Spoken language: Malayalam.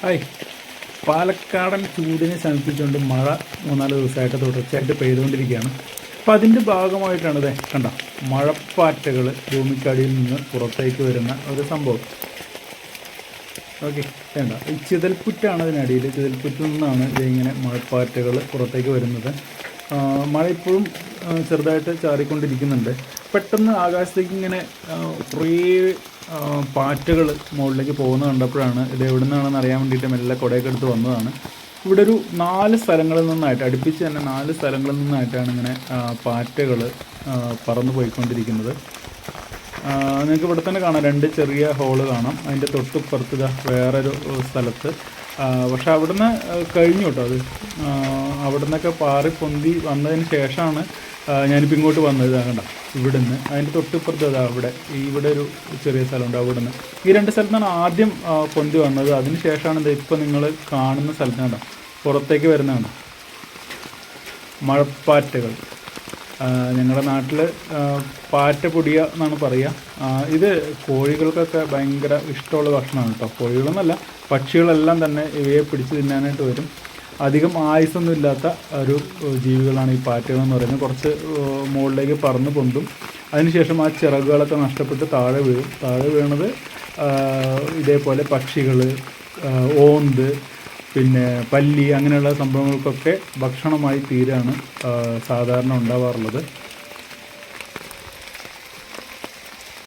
ഹായ് പാലക്കാടൻ ചൂടിനെ ശമിപ്പിച്ചുകൊണ്ട് മഴ മൂന്നാൽ ദിവസമായിട്ട് തുടർച്ചയായിട്ട് പെയ്തുകൊണ്ടിരിക്കുകയാണ്. അപ്പം അതിന്റെ ഭാഗമായിട്ടാണ് ഇതേ കണ്ട മഴപ്പാറ്റകൾ ഭൂമിക്കടിയിൽ നിന്ന് പുറത്തേക്ക് വരുന്ന ഒരു സംഭവം. ഓക്കെ വേണ്ട. ഈ ചിതൽപ്പുറ്റാണ് അതിനടിയിൽ ചിതൽപ്പുറ്റിൽ നിന്നാണ് ഇതിങ്ങനെ മഴപ്പാറ്റകൾ പുറത്തേക്ക് വരുന്നത്. മഴ ഇപ്പോഴും ചെറുതായിട്ട് ചാറിക്കൊണ്ടിരിക്കുന്നുണ്ട്. പെട്ടെന്ന് ആകാശത്തേക്ക് ഇങ്ങനെ കുറേ പാറ്റകൾ മുകളിലേക്ക് പോകുന്നത് കണ്ടപ്പോഴാണ് ഇത് എവിടെ നിന്നാണെന്ന് അറിയാൻ വേണ്ടിയിട്ട് മെല്ലെ കുടയൊക്കെ എടുത്ത് വന്നതാണ്. ഇവിടെ ഒരു നാല് സ്ഥലങ്ങളിൽ നിന്നായിട്ട് അടുപ്പിച്ച് തന്നെ നാല് സ്ഥലങ്ങളിൽ നിന്നായിട്ടാണ് ഇങ്ങനെ പാറ്റകൾ പറന്നു പോയിക്കൊണ്ടിരിക്കുന്നത്. നിങ്ങൾക്ക് ഇവിടെ തന്നെ കാണാം രണ്ട് ചെറിയ ഹോൾ കാണാം. അതിന്റെ തൊട്ടുപ്പുറത്ത് വേറൊരു സ്ഥലത്ത്. പക്ഷെ അവിടുന്ന് കഴിഞ്ഞു കേട്ടോ അത്. അവിടുന്നൊക്കെ പാറി പൊന്തി വന്നതിന് ശേഷമാണ് ഞാനിപ്പോൾ ഇങ്ങോട്ട് വന്നത്. കണ്ട ഇവിടുന്ന്. അതിന്റെ തൊട്ടിപ്പുറത്ത് അതാ അവിടെ ഇവിടെ ഒരു ചെറിയ സ്ഥലമുണ്ട് അവിടുന്ന്. ഈ രണ്ട് സ്ഥലത്താണ് ആദ്യം പൊന്തി വന്നത്. അതിന് ശേഷമാണ് ഇത് ഇപ്പോൾ നിങ്ങൾ കാണുന്ന സ്ഥലത്ത് കണ്ടോ പുറത്തേക്ക് വരുന്നതാണ്. മഴപ്പാറ്റകൾ. ഞങ്ങളുടെ നാട്ടിൽ പാറ്റ പൊടിയ എന്നാണ് പറയുക ഇത് കോഴികൾക്കൊക്കെ ഭയങ്കര ഇഷ്ടമുള്ള ഭക്ഷണമാണ് കേട്ടോ കോഴികളെന്നല്ല പക്ഷികളെല്ലാം തന്നെ ഇവയെ പിടിച്ച് തിന്നാനായിട്ട് വരും. അധികം ആയുസൊന്നും ഇല്ലാത്ത ഒരു ജീവികളാണ് ഈ പാറ്റകൾ എന്ന് പറയുന്നത്. കുറച്ച് മുകളിലേക്ക് പറന്ന് പൊന്തും. അതിനുശേഷം ആ ചിറകുകളൊക്കെ നഷ്ടപ്പെട്ട് താഴെ വീഴും. താഴെ വീണത് ഇതേപോലെ പക്ഷികൾ ഓന്ത് പിന്നെ പല്ലി അങ്ങനെയുള്ള സംഭവങ്ങൾക്കൊക്കെ ഭക്ഷണമായി തീരാണ് സാധാരണ ഉണ്ടാവാറുള്ളത്.